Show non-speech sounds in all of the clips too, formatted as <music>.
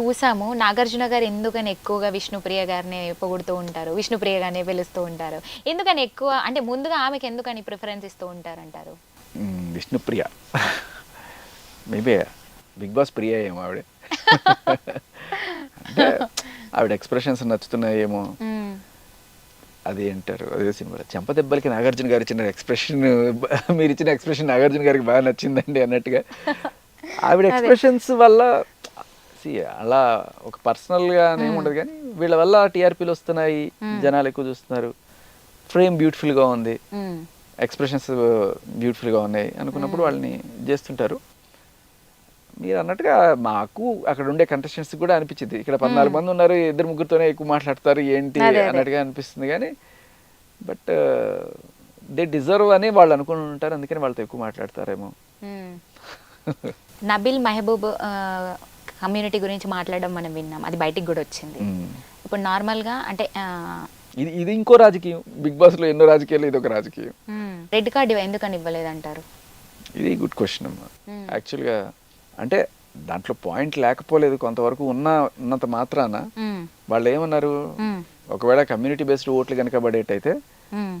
చూసాము. నాగార్జున గారు ఎందుకని ఎక్కువగా విష్ణుప్రియ గారిని పొగుడుతూ ఉంటారు? విష్ణుప్రియ గారిని పిలుస్తూ ఉంటారు. ఎందుకని ఎక్కువ అంటే ముందుగా ఆమెకి ఎందుకని ప్రిఫరెన్స్ ఇస్తూ ఉంటారంటారు? Vishnupriya. Maybe Big Boss Priya ఏమో <laughs> ఆవిడ. ఆవిడ ఎక్స్ప్రెషన్స్ నచ్చుతున్నాయేమో. అది అంటారు అదే సినిమా. చెంప దెబ్బలకి నాగార్జున గారు ఇచ్చిన ఎక్స్ప్రెషన్ మీరు ఇచ్చిన ఎక్స్ప్రెషన్ నాగార్జున గారికి బాగా నచ్చిందండి అన్నట్టుగా. <laughs> ఆవిడ ఎక్స్ప్రెషన్స్ వల్ల see, అలా ఒక పర్సనల్గా ఉండదు కానీ వీళ్ళ వల్ల టీఆర్పీలు వస్తున్నాయి జనాలు ఎక్కువ చూస్తున్నారు. ఫ్రేమ్ బ్యూటిఫుల్గా ఉంది. ఎక్స్ప్రెషన్స్ బ్యూటిఫుల్గా ఉన్నాయి అనుకున్నప్పుడు వాళ్ళని చేస్తుంటారు. మీరు అన్నట్టుగా మాకు అక్కడ ఉండే కంటెస్టెంట్స్ కూడా అనిపించింది. ఇక్కడ పద్నాలుగు మంది ఉన్నారు ఇద్దరు ముగ్గురుతోనే ఎక్కువ మాట్లాడతారు ఏంటి. అన్నట్టుగా అనిపిస్తుంది కానీ బట్ దే డిజర్వ్ అని వాళ్ళు అనుకుని ఉంటారు అందుకని వాళ్ళతో ఎక్కువ మాట్లాడతారేమో. నబిల్ మెహబూబ్ కమ్యూనిటీ గురించి మాట్లాడడం మనం విన్నాం అది బయటికి కూడా వచ్చింది. ఇప్పుడు నార్మల్గా అంటే ఇది ఇది ఇంకో రాజకీయం బిగ్ బాస్లో ఎన్నో రాజకీయాలు ఇది ఒక రాజకీయం రెడ్ కార్డు ఎందుకని ఇవ్వలేదంటారు ఇది గుడ్ క్వశ్చన్ అమ్మా మ్మ్. యాక్చువల్గా అంటే దాంట్లో పాయింట్ లేకపోలేదు కొంతవరకు ఉన్న ఉన్నంత మాత్రాన. వాళ్ళు ఏమన్నారు. ఒకవేళ కమ్యూనిటీ బేస్డ్ ఓట్లు కనుక పడేటైతే.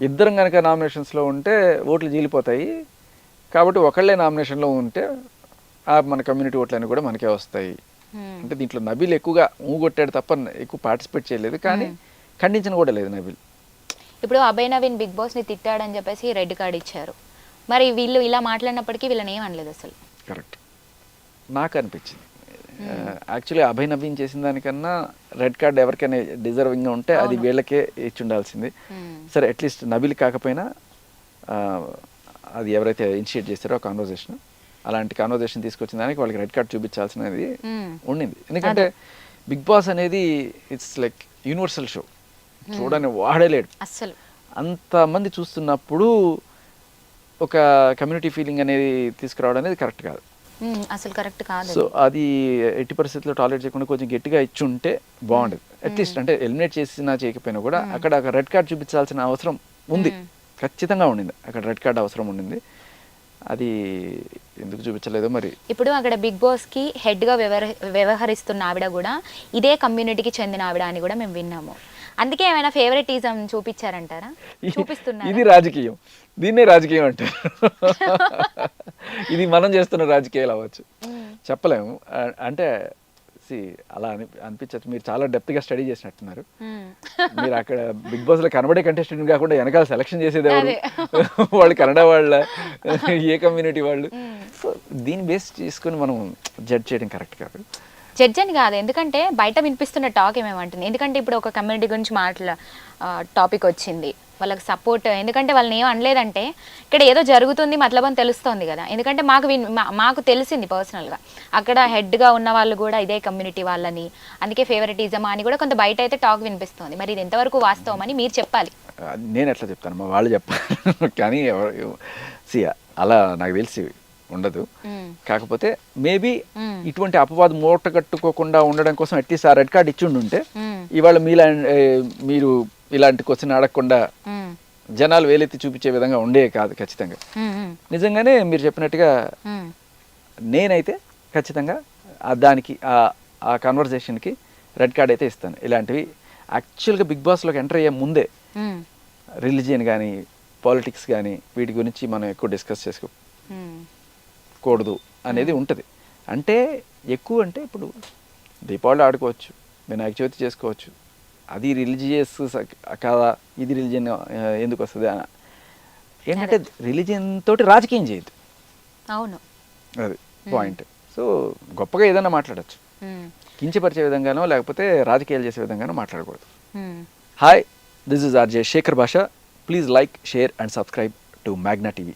ఇద్దరం కనుక నామినేషన్స్లో ఉంటే ఓట్లు జీలిపోతాయి కాబట్టి ఒకళ్ళే నామినేషన్లో ఉంటే మన కమ్యూనిటీ ఓట్లన్నీ కూడా మనకే వస్తాయి. అంటే దీంట్లో నబీల్ ఎక్కువగా ఊగొట్టాడు తప్ప ఎక్కువ పార్టిసిపేట్ చేయలేదు కానీ ఖండించిన కూడా లేదు నబీల్. ఇప్పుడు అభయ్ నవీన్ బిగ్ బాస్ని తిట్టాడని చెప్పేసి రెడ్ కార్డ్ ఇచ్చారు. మరి వీళ్ళు ఇలా మాట్లాడినప్పటికీ వీళ్ళని ఏం అనలేదు అసలు? కరెక్ట్. నాకు అనిపించింది. యాక్చువల్లీ అభయ్ నవీన్ చేసిన దానికన్నా రెడ్ కార్డ్ ఎవరికైనా డిజర్వింగ్గా ఉంటే అది వీళ్ళకే ఇచ్చి ఉండాల్సింది. సరే అట్లీస్ట్ నబీల్ కాకపోయినా అది ఎవరైతే ఇనిషియేట్ చేస్తారో ఆ కాన్వర్జేషన్ అలాంటి కాన్వర్జేషన్ తీసుకొచ్చిన దానికి వాళ్ళకి రెడ్ కార్డ్ చూపించాల్సినది మ్మ్. ఉండింది. ఎందుకంటే బిగ్ బాస్ అనేది ఇట్స్ లైక్ యూనివర్సల్ షో చూడని వాడలేడు అస్సలు. అంతమంది చూస్తున్నప్పుడు ఒక కమ్యూనిటీ ఫీలింగ్ అనేది తీసుకురావడం అనేది కరెక్ట్ కాదు. మ్మ్. అసలు కరెక్ట్ కాదు. సో అది. ఎట్టి పరిస్థితుల్లో టాలరేట్ చేయకుండా కొంచెం గట్టిగా ఇచ్చి ఉంటే బాగుండేది అట్లీస్ట్ అంటే ఎలిమినేట్ చేసినా చేయకపోయినా కూడా అక్కడ రెడ్ కార్డ్ చూపించాల్సిన అవసరం ఉంది. ఖచ్చితంగా ఉండింది. అక్కడ రెడ్ కార్డ్ అవసరం ఉండింది. అది ఎందుకు చూపించలేదో మరి. ఇప్పుడు అక్కడ బిగ్ బాస్కి హెడ్గా వ్యవహ వ్యవహరిస్తున్న ఆవిడ కూడా ఇదే కమ్యూనిటీకి చెందిన ఆవిడ అని కూడా మేము విన్నాము. అందుకే ఏమైనా ఫేవరెటిజం చూపించారంటారా? చూపిస్తున్నారు? ఇది రాజకీయం. దీన్నే రాజకీయం అంటారు. <laughs> ఇది మనం చేస్తున్న రాజకీయాలు అవ్వచ్చు. చెప్పలేము. అంటే సి అలా అని అనిపించచ్చు. మీరు చాలా డెప్త్గా స్టడీ చేసినట్టున్నారు. మీరు అక్కడ బిగ్ బాస్లో కనబడే కంటెస్టెంట్ కాకుండా వెనకాల సెలక్షన్ చేసేది ఎవరు? <laughs> వాళ్ళు కన్నడ వాళ్ళ ఏ కమ్యూనిటీ వాళ్ళు? సో దీన్ని బేస్ చేసుకొని మనం జడ్జ్ చేయడం కరెక్ట్ కాదు. జడ్జ్ అని కాదు. ఎందుకంటే బయట వినిపిస్తున్న టాక్ ఏమేమంటుంది? ఎందుకంటే ఇప్పుడు ఒక కమ్యూనిటీ గురించి మాట్లా టాపిక్ వచ్చింది. వాళ్ళకి సపోర్ట్ ఎందుకంటే వాళ్ళని ఏం అనలేదంటే ఇక్కడ ఏదో జరుగుతుంది మతలబ్ అని తెలుస్తోంది కదా. ఎందుకంటే మాకు మాకు తెలిసింది పర్సనల్గా అక్కడ హెడ్గా ఉన్న వాళ్ళు కూడా ఇదే కమ్యూనిటీ వాళ్ళని. అందుకే ఫేవరెటిజమా అని కూడా కొంత బయట అయితే టాక్ వినిపిస్తోంది. మరి ఇది ఎంతవరకు వాస్తవం అని మీరు చెప్పాలి. నేను ఎట్లా చెప్తాను? మా వాళ్ళు చెప్పాలి <laughs> కానీ అలా నాకు తెలిసి ఉండదు. కాకపోతే మేబీ. ఇటువంటి అపవాదం మూట కట్టుకోకుండా ఉండడం కోసం అట్లీస్ట్ ఆ రెడ్ కార్డ్ ఇచ్చి ఉంటే మ్మ్. ఇవాళ మీలా మీరు ఇలాంటి క్వశ్చన్ అడగకుండా. జనాలు వేలెత్తి చూపించే విధంగా ఉండే కాదు ఖచ్చితంగా. నిజంగానే మీరు చెప్పినట్టుగా. నేనైతే ఖచ్చితంగా దానికి ఆ ఆ కన్వర్జేషన్కి రెడ్ కార్డ్ అయితే ఇస్తాను ఇలాంటివి యాక్చువల్గా బిగ్ బాస్లోకి ఎంటర్ అయ్యే ముందే. రిలీజియన్ కానీ పాలిటిక్స్ కానీ వీటి గురించి మనం ఎక్కువ డిస్కస్ చేసుకోకూడదు. అనేది ఉంటుంది అంటే ఎక్కువ అంటే ఇప్పుడు దీపావళి ఆడుకోవచ్చు వినాయక చవితి చేసుకోవచ్చు అది రిలీజియస్ కాదా? ఇది రిలీజియన్ ఎందుకు వస్తుంది అని? ఏంటంటే రిలీజియన్ తోటి రాజకీయం చేయదు అవును. అది పాయింట్ సో గొప్పగా ఏదైనా మాట్లాడచ్చు. కించపరిచే విధంగానో లేకపోతే రాజకీయాలు చేసే విధంగానో మాట్లాడకూడదు. Hi this is RJ Shekhar Basha please like share and subscribe to Magna TV